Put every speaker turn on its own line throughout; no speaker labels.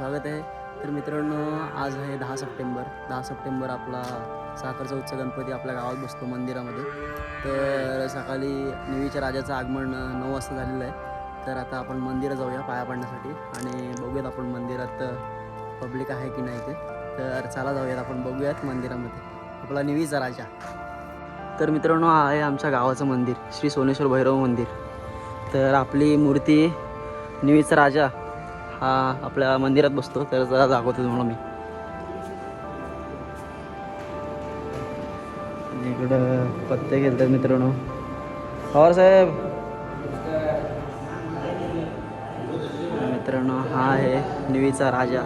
स्वागत आहे. तर मित्रांनो आज आहे दहा सप्टेंबर. दहा सप्टेंबर आपला साखर चौथचा गणपती आपल्या गावात बसतो मंदिरामध्ये. तर सकाळी निवीच्या राजाचं आगमन नऊ वाजता झालेलं आहे. तर आता आपण मंदिरात जाऊया पाया पडण्यासाठी आणि बघूयात आपण मंदिरात पब्लिक आहे की नाही ते. तर चला जाऊयात आपण बघूयात मंदिरामध्ये. आपला निवीचा राजा. तर मित्रांनो हा आहे आमच्या गावाचं मंदिर श्री सोनेश्वर भैरव मंदिर. तर आपली मूर्ती निवीचा राजा हा आपल्या मंदिरात बसतो तर जरा दाखवतो तुम्हाला मी. इकडं पत्ते खेळतात मित्रांनो. पवार साहेब. मित्रांनो हा आहे निवीचा राजा.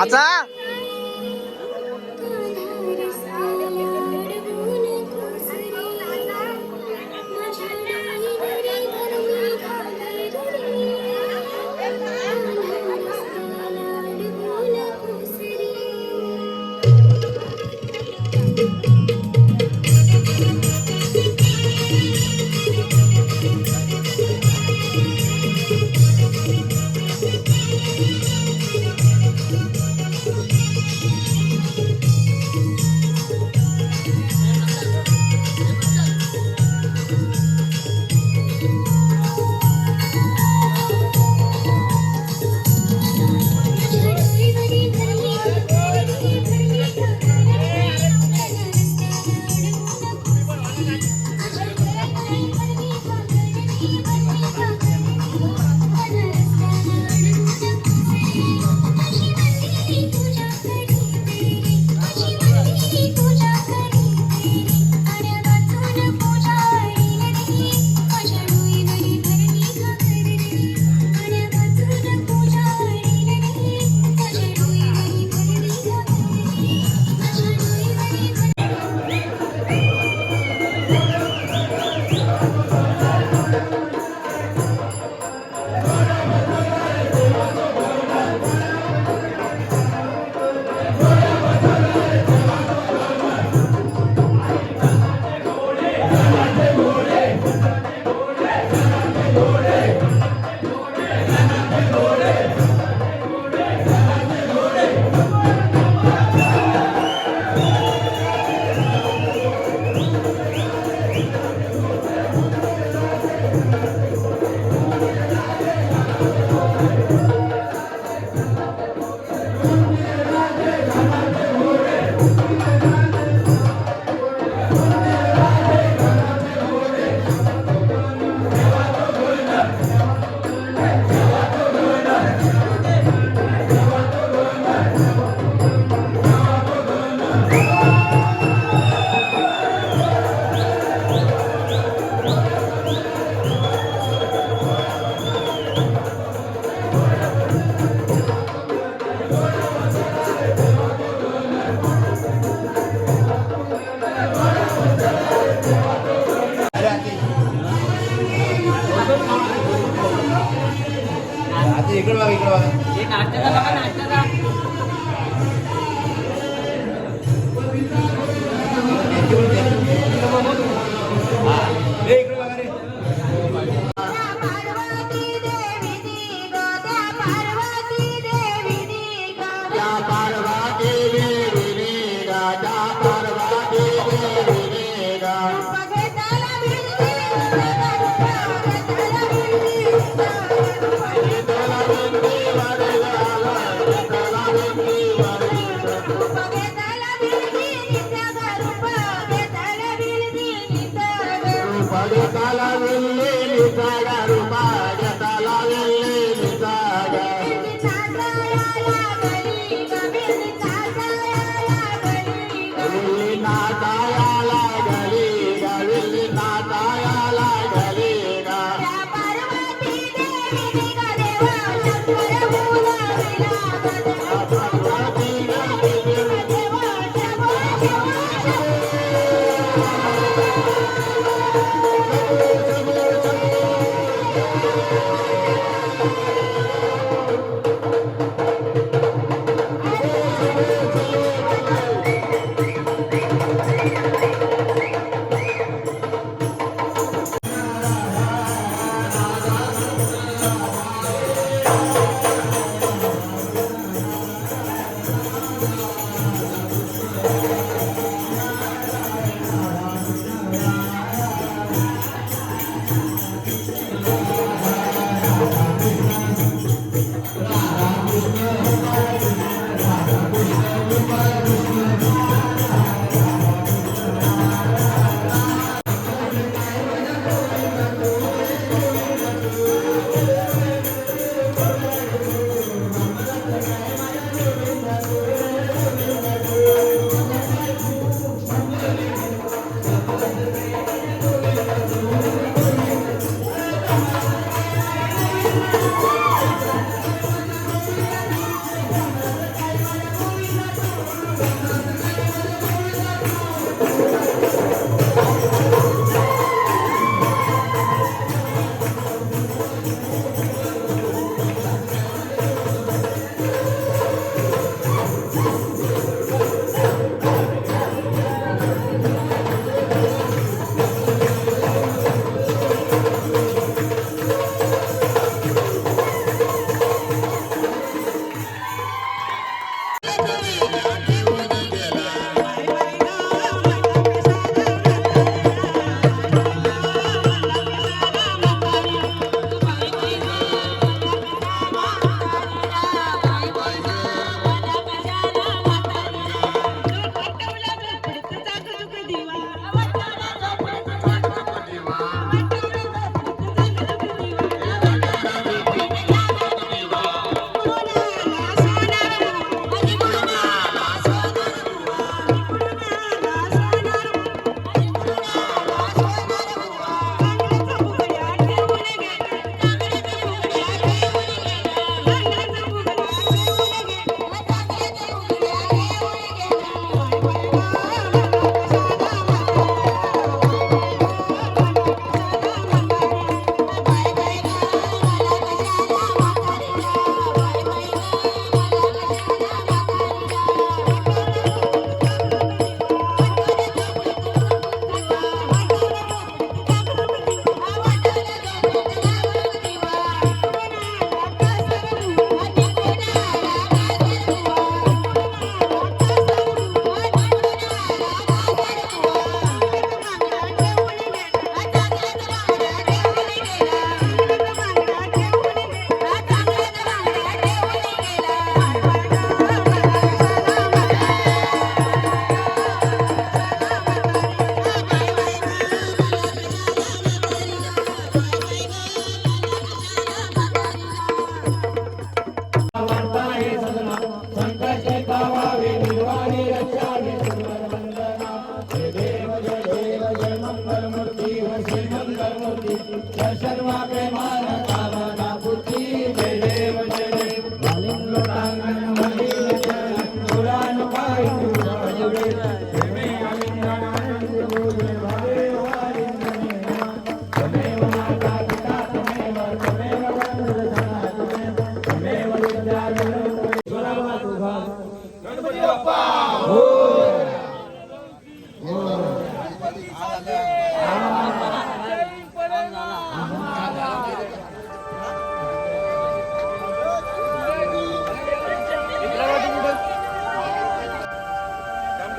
नाचा
इकडे हा